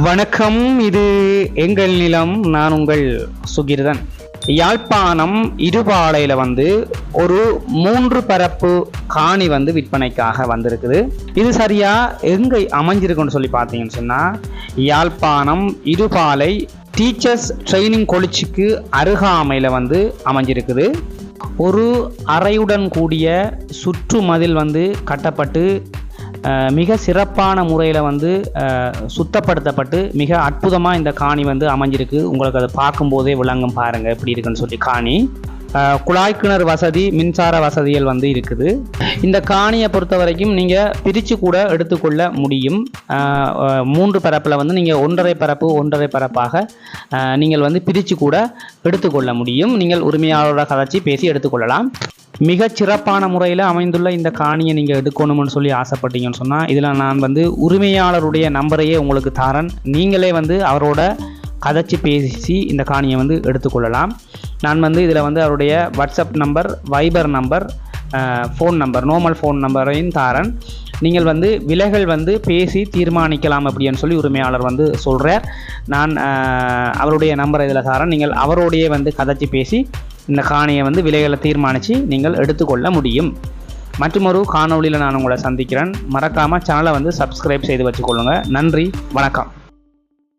வணக்கம் இது எங்கள் நிலம் நான் உங்கள் சுகிர்தன். யாழ்ப்பாணம் இருபாலையில் வந்து ஒரு மூன்று பரப்பு காணி வந்து விற்பனைக்காக வந்திருக்குது. இது சரியாக எங்கே அமைஞ்சிருக்குன்னு சொல்லி பார்த்தீங்கன்னு சொன்னால் யாழ்ப்பாணம் இருபாலை டீச்சர்ஸ் ட்ரைனிங் கொலிச்சிக்கு அருகாமையில் வந்து அமைஞ்சிருக்குது. ஒரு அறையுடன் கூடிய சுற்று மதில் வந்து கட்டப்பட்டு மிக சிறப்பான முறையில் வந்து சுத்தப்படுத்தப்பட்டு மிக அற்புதமாக இந்த காணி வந்து அமைஞ்சிருக்கு. உங்களுக்கு அதை பார்க்கும்போதே விளங்கும் பாருங்கள் எப்படி இருக்குன்னு சொல்லி காணி. குழாய் கிணறு வசதி மின்சார வசதிகள் வந்து இருக்குது. இந்த காணியை பொறுத்த வரைக்கும் நீங்கள் பிரித்து கூட எடுத்துக்கொள்ள முடியும். மூன்று பரப்பில் வந்து நீங்கள் ஒன்றரை பரப்பு ஒன்றரை பரப்பாக நீங்கள் வந்து பிரித்து கூட எடுத்துக்கொள்ள முடியும். நீங்கள் உரிமையாளரோட கதைச்சி பேசி எடுத்துக்கொள்ளலாம். மிகச் சிறப்பான முறையில் அமைந்துள்ள இந்த காணியை நீங்கள் எடுக்கணும்னு சொல்லி ஆசைப்பட்டீங்கன்னு சொன்னால் இதில் நான் வந்து உரிமையாளருடைய நம்பரையே உங்களுக்கு தரேன். நீங்களே வந்து அவரோட கதைச்சி பேசி இந்த காணியை வந்து எடுத்துக்கொள்ளலாம். நான் வந்து இதில் வந்து அவருடைய WhatsApp number Viber number phone number normal phone நம்பரையும் தாரன். நீங்கள் வந்து விலைகள் வந்து பேசி தீர்மானிக்கலாம் அப்படின்னு சொல்லி உரிமையாளர் வந்து சொல்கிறார் நான் அவருடைய நம்பரை இதில் தாரன். நீங்கள் அவரோடையே வந்து கதைச்சி பேசி இந்த காணியை வந்து விலைகளை தீர்மானித்து நீங்கள் எடுத்துக்கொள்ள முடியும். மற்றொரு காணொளியில் நான் உங்களை சந்திக்கிறேன். மறக்காமல் சேனலை வந்து சப்ஸ்கிரைப் செய்து வச்சுக்கொள்ளுங்கள் நன்றி வணக்கம்.